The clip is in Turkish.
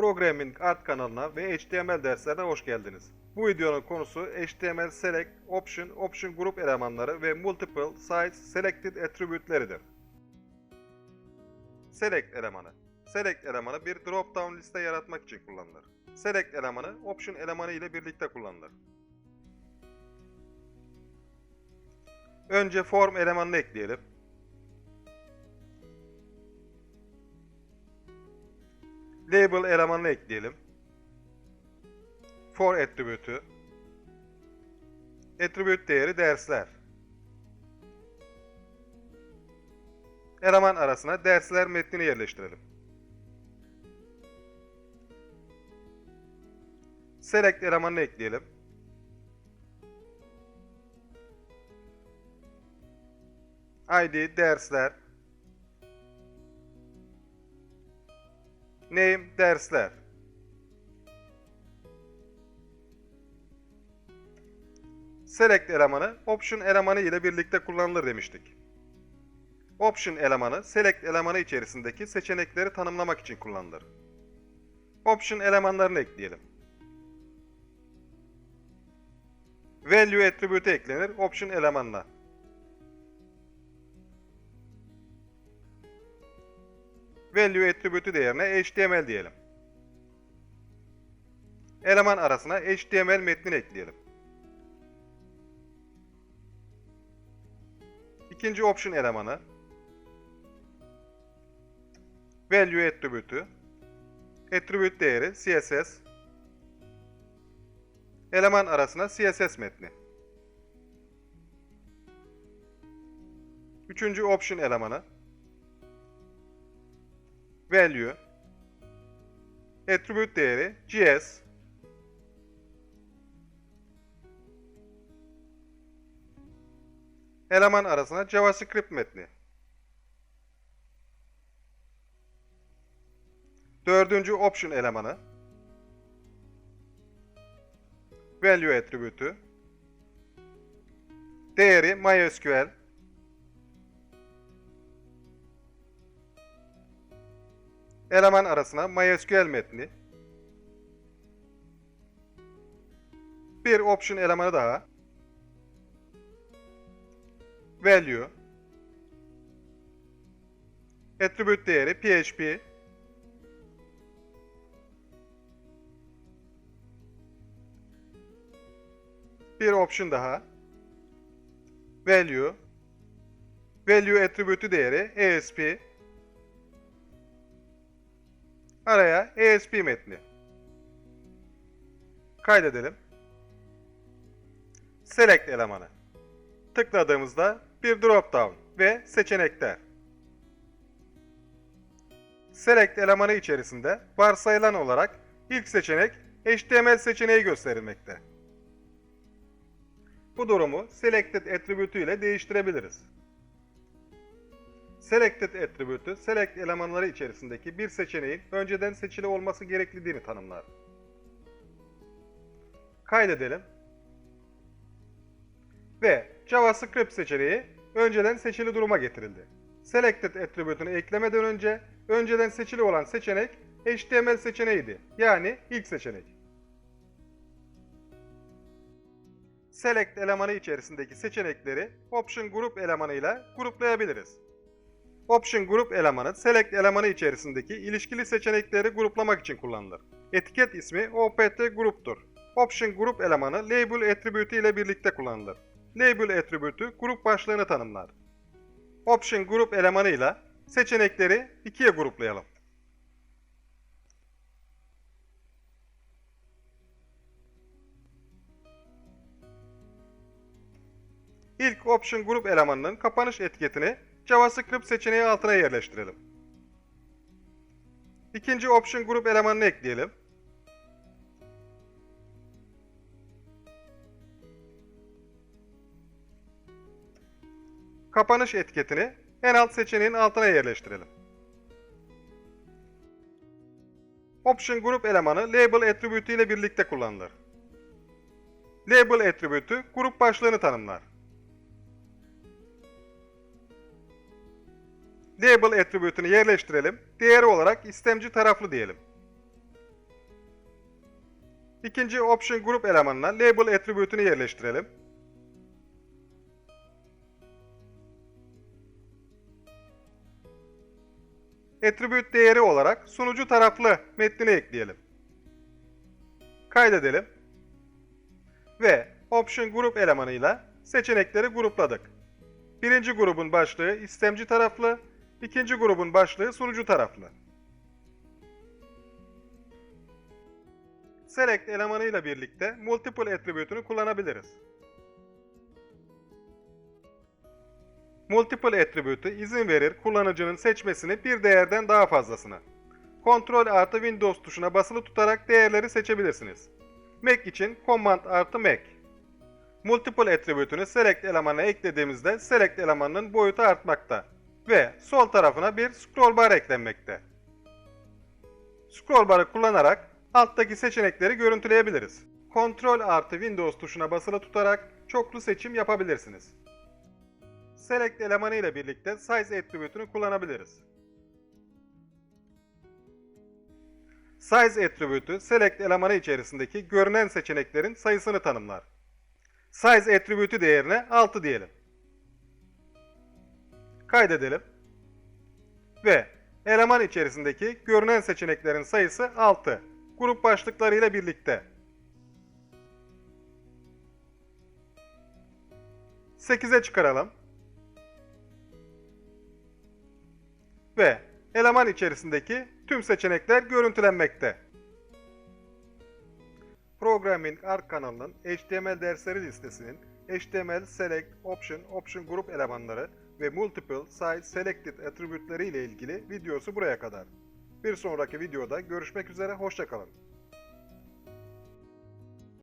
Programming Art kanalına ve HTML derslerine hoş geldiniz. Bu videonun konusu HTML Select, Option, Option Group elemanları ve Multiple Size Selected Attribute'leridir. Select elemanı Select elemanı bir drop-down liste yaratmak için kullanılır. Select elemanı Option elemanı ile birlikte kullanılır. Önce form elemanını ekleyelim. Label elemanını ekleyelim. For attribute'ü. Attribute değeri dersler. Eleman arasına dersler metnini yerleştirelim. Select elemanını ekleyelim. ID dersler. Name dersler. Select elemanı option elemanı ile birlikte kullanılır demiştik. Option elemanı select elemanı içerisindeki seçenekleri tanımlamak için kullanılır. Option elemanlarını ekleyelim. Value attribute eklenir option elemanına. Value attribute'ü değerine HTML diyelim. Eleman arasına HTML metnini ekleyelim. İkinci option elemanı value attribute'ü attribute değeri CSS eleman arasına CSS metni. Üçüncü option elemanı value attribute değeri GS eleman arasına JavaScript metni. Dördüncü option elemanı. Value attribute'ü. Değeri MySQL eleman arasına MySQL metni. Bir option elemanı daha. Value. Attribute değeri PHP bir option daha. Value. Value attribute'ü değeri ASP araya ASP metni kaydedelim select elemanı tıkladığımızda bir drop down ve seçenekler. Select elemanı içerisinde varsayılan olarak ilk seçenek HTML seçeneği gösterilmekte. Bu durumu Selected attribute ile değiştirebiliriz. Selected attribute'ü select elemanları içerisindeki bir seçeneğin önceden seçili olması gerekliliğini tanımlar. Kaydedelim ve JavaScript seçeneği önceden seçili duruma getirildi. Selected attribute'unu eklemeden önce önceden seçili olan seçenek HTML seçeneğiydi. Yani ilk seçenek. Select elemanı içerisindeki seçenekleri Option Group elemanıyla gruplayabiliriz. Option Group elemanı Select elemanı içerisindeki ilişkili seçenekleri gruplamak için kullanılır. Etiket ismi opt grup'tur. Option Group elemanı Label attribute ile birlikte kullanılır. Label attribute'ü grup başlığını tanımlar. Option Group elemanıyla seçenekleri ikiye gruplayalım. İlk Option Group elemanının kapanış etiketini JavaScript seçeneği altına yerleştirelim. İkinci Option Group elemanını ekleyelim. Kapanış etiketini en alt seçeneğin altına yerleştirelim. Option Group elemanı Label attribute ile birlikte kullanılır. Label attribute'ü grup başlığını tanımlar. Label attribute'unu yerleştirelim. Değeri olarak istemci taraflı diyelim. İkinci option grup elemanına label attribute'unu yerleştirelim. Attribute değeri olarak sunucu taraflı metnini ekleyelim. Kaydedelim. Ve option grup elemanıyla seçenekleri grupladık. Birinci grubun başlığı istemci taraflı, ikinci grubun başlığı sunucu taraflı. Select elemanıyla birlikte multiple attribute'unu kullanabiliriz. Multiple attribute'u izin verir kullanıcının seçmesini bir değerden daha fazlasına. Ctrl artı Windows tuşuna basılı tutarak değerleri seçebilirsiniz. Mac için Command artı Mac. Multiple attribute'unu select elemanına eklediğimizde select elemanının boyutu artmakta ve sol tarafına bir scroll bar eklenmekte. Scroll barı kullanarak alttaki seçenekleri görüntüleyebiliriz. Ctrl artı Windows tuşuna basılı tutarak çoklu seçim yapabilirsiniz. Select elemanı ile birlikte size attribute'unu kullanabiliriz. Size attribute'u select elemanı içerisindeki görünen seçeneklerin sayısını tanımlar. Size attribute'u değerine 6 diyelim. Kaydedelim. Ve eleman içerisindeki görünen seçeneklerin sayısı 6. Grup başlıklarıyla birlikte. 8'e çıkaralım. Ve eleman içerisindeki tüm seçenekler görüntülenmekte. Programming Arc kanalının HTML dersleri listesinin HTML Select, Option, Option Group elemanları ve Multiple Size Selected attribütleri ile ilgili videosu buraya kadar. Bir sonraki videoda görüşmek üzere, hoşçakalın.